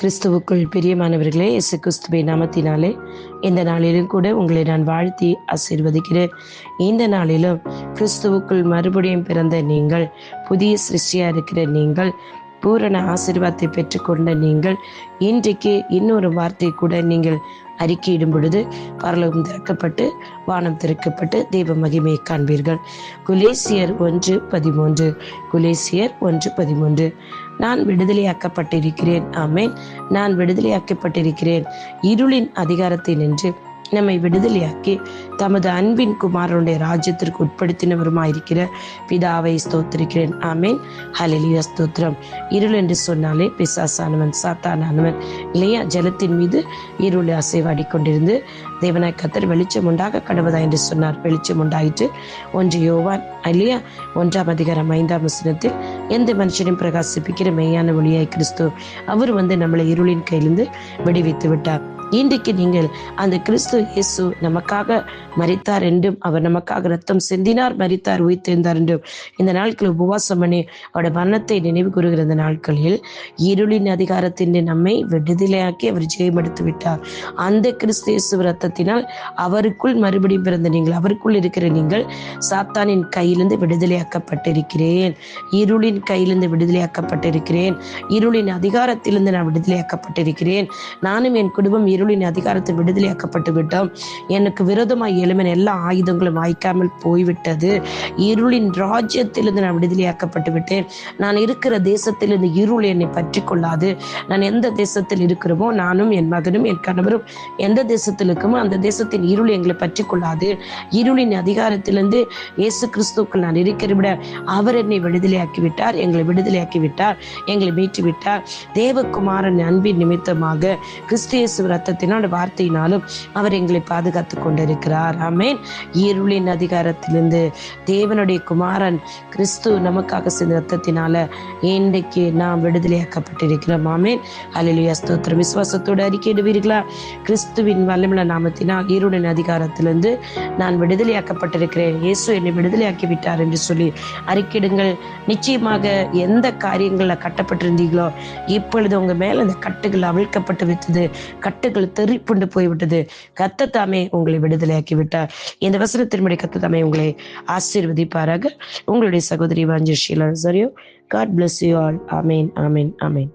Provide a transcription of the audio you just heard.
கிறிஸ்துவுக்குள் பிரியமானவர்களே இயேசு கிறிஸ்துவை நாமத்தினாலே இந்த நாளிலும் கூட உங்களை நான் வாழ்த்தி ஆசீர்வதிக்கிறேன். இந்த நாளிலும் கிறிஸ்துவுக்குள் மறுபடியும் பிறந்த நீங்கள் புதிய சிருஷ்டியா இருக்கிற நீங்கள் பூரண ஆசீர்வாதத்தை பெற்றுக்கொண்ட நீங்கள் இன்றைக்கு இன்னொரு வார்த்தை கூட நீங்கள் அறிக்கையிடும் பொழுது பரலோகம் திறக்கப்பட்டு வானம் திறக்கப்பட்டு தெய்வ மகிமையை காண்பீர்கள். குலேசியர் ஒன்று பதிமூன்று குலேசியர் ஒன்று பதிமூன்று. நான் விடுதலையாக்கப்பட்டிருக்கிறேன். ஆமேன். நான் விடுதலையாக்கப்பட்டிருக்கிறேன். இருளின் அதிகாரத்தை நின்று நம்மை விடுதலையாக்கி தமது அன்பின் குமாரனுடைய ராஜ்யத்திற்கு உட்படுத்தினவருமாயிருக்கிற பிதாவை ஸ்தோத்திருக்கிறேன். ஆமேன். ஹலிலியா ஸ்தோத்திரம். இருள் என்று சொன்னாலே பிசாசானவன் சாத்தானவன் இல்லையா ஜலத்தின் மீது இருள் அசைவாடி கொண்டிருந்து தேவனாய் கத்தர் வெளிச்சம் உண்டாக கடவுதா என்று சொன்னார். வெளிச்சம் உண்டாயிற்று. ஒன்று யோவான் இல்லையா ஒன்றாம் அதிகாரம் ஐந்தாம் வசனத்தில் எந்த மனுஷனையும் பிரகாசிப்பிக்கிற மெய்யான ஒளியாய் கிறிஸ்து அவர் வந்து நம்மளை இருளின் கையிலிருந்து விடுவித்து விட்டார். இன்றைக்கு நீங்கள் அந்த கிறிஸ்து இயேசு நமக்காக மறித்தார் என்றும் அவர் நமக்காக ரத்தம் சிந்தினார் மறித்தார் உயிர்த்தெழுந்தார் என்றும் இந்த நாட்கள் உபவாசம் பண்ணி அவருடைய மரணத்தை நினைவு கூறுகிற இந்த நாட்களில் இருளின் அதிகாரத்தின் நம்மை விடுதலையாக்கி அவர் ஜெயமெடுத்து விட்டார் அந்த கிறிஸ்து இயேசு ரத்தத்தினால் அவருக்குள் மறுபடியும் பிறந்த நீங்கள் அவருக்குள் இருக்கிற நீங்கள் சாத்தானின் கையிலிருந்து விடுதலையாக்கப்பட்டிருக்கிறேன். இருளின் கையிலிருந்து விடுதலையாக்கப்பட்டிருக்கிறேன். இருளின் அதிகாரத்திலிருந்து நான் விடுதலையாக்கப்பட்டிருக்கிறேன். நானும் என் குடும்பம் இருளின் அதிகாரத்தை விடுதலையாக்கப்பட்டு விட்டோம். எனக்கு விரோதமாய் எழுமின எல்லா ஆயுதங்களும் வாய்க்காமல் போய்விட்டது. இருளின் ராஜ்யத்திலிருந்து நான் விடுதலையாக்கப்பட்டு விட்டேன். நான் இருக்கிற தேசத்திலிருந்து இருள் என்னை பற்றி கொள்ளாது நான் எந்த தேசத்தில் இருக்கிறோமோ நானும் என் மகனும் என் கணவரும் எந்த தேசத்தில் இருக்குமோ அந்த தேசத்தின் இருள் எங்களை பற்றி கொள்ளாது இருளின் அதிகாரத்திலிருந்து இயேசு கிறிஸ்துக்கள் நான் இருக்கிற விட அவர் என்னை விடுதலையாக்கி விட்டார் எங்களை விடுதலையாக்கி விட்டார் எங்களை மீட்டு விட்டார் தேவகுமாரன் அன்பின் நிமித்தமாக கிறிஸ்து இயேசு ரத்தத்தினால் வார்த்தையினாலும் அவர் எங்களை பாதுகாத்து கொண்டிருக்கிறார். ஆமேன். இருளின் அதிகாரத்திலிருந்து தேவனுடைய குமாரன் கிறிஸ்து நமக்காக செய்த ரத்தத்தினால இன்றைக்கு நாம் விடுதலையாக்கப்பட்டிருக்கிறோம். ஆமேன். அலிலுயா ஸ்தோத்திரம். விசுவாசத்தோடு அறிக்கையிடுவீர்களா கிறிஸ்துவின் வல்லமில நாமத்தினால் இருளின் அதிகாரத்திலிருந்து நான் விடுதலையாக்கப்பட்டிருக்கிறேன். இயேசு என்னை விடுதலையாக்கி விட்டார் என்று சொல்லி அறிக்கையிடுங்கள். நிச்சயமாக எந்த காரியங்களில் கட்டப்பட்டிருந்தீங்களோ இப்பொழுது உங்க மேல அந்த கட்டுகள் அவிழ்க்கப்பட்டு விட்டது. கட்டுகள் தெறிப்புண்டு போய்விட்டது. கத்தத்தாமே உங்களை விடுதலையாக்கி விட்டார் இந்த வசனத்தின்படி தாமே உங்களை ஆசீர்வதிப்பாராக. உங்களுடைய சகோதரி வாஞ்சர் ஷீலா சரியோ God bless you all amen amen amen